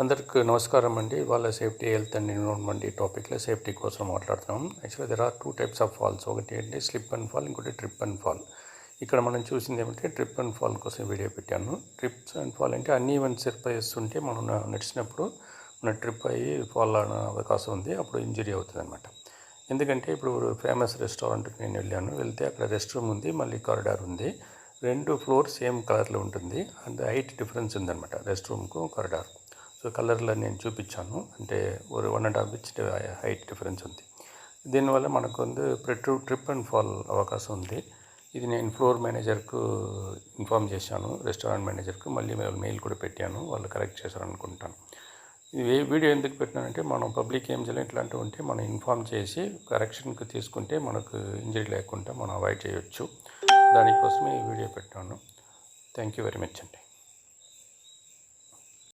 అందరికి నమస్కారం అండి. వాళ్ళ సేఫ్టీ హెల్త్ అండ్ ఎన్విరాన్మెంట్ ఈ టాపిక్లో సేఫ్టీ కోసం మాట్లాడుతున్నాం. యాక్చువల్గా there are two types of falls. ఒకటి ఏంటి? స్లిప్ అండ్ ఫాల్ ఇంకోటి ట్రిప్ అండ్ ఫాల్. ఇక్కడ మనం చూసింది ఏమంటే ట్రిప్ అండ్ ఫాల్ కోసం వీడియో పెట్టాను. ట్రిప్స్ అండ్ ఫాల్ అంటే అన్ని ఈవెంట్స్ సర్ప్రైజెస్ మనం నడిచినప్పుడు మన ట్రిప్ అయ్యి ఫాల్ అనే అవకాశం ఉంది. అప్పుడు ఇంజరీ అవుతుంది అనమాట ఎందుకంటే ఇప్పుడు ఫేమస్ రెస్టారెంట్కి నేను వెళ్ళాను. వెళ్తే అక్కడ రెస్ట్ రూమ్ ఉంది మళ్ళీ కారిడార్ ఉంది. రెండు ఫ్లోర్ సేమ్ కలర్లో ఉంటుంది. అండ్ హైట్ డిఫరెన్స్ ఉందన్నమాట. రెస్ట్ రూమ్కు కారిడార్కు. సో కలర్లో నేను చూపించాను. అంటే ఒక one and half inch height difference ఉంది. దీనివల్ల మనకు ఉంది ట్రిప్ ట్రిప్ అండ్ ఫాల్ అవకాశం ఉంది. ఇది నేను ఫ్లోర్ మేనేజర్కు ఇన్ఫామ్ చేశాను. రెస్టారెంట్ మేనేజర్కు మళ్ళీ మెయిల్ కూడా పెట్టాను. వాళ్ళు కరెక్ట్ చేశారు అనుకుంటాను ఇది వీడియో ఎందుకు పెట్టినానంటే మనం పబ్లిక్ ఏం చేయాలి. ఇట్లాంటివి ఉంటే మనం ఇన్ఫామ్ చేసి కరెక్షన్కి తీసుకుంటే మనకు ఇంజరీ లేకుండా మనం అవాయిడ్ చేయొచ్చు. దానికోసమే ఈ వీడియో పెట్టాను. థ్యాంక్ యూ వెరీ మచ్ అండి.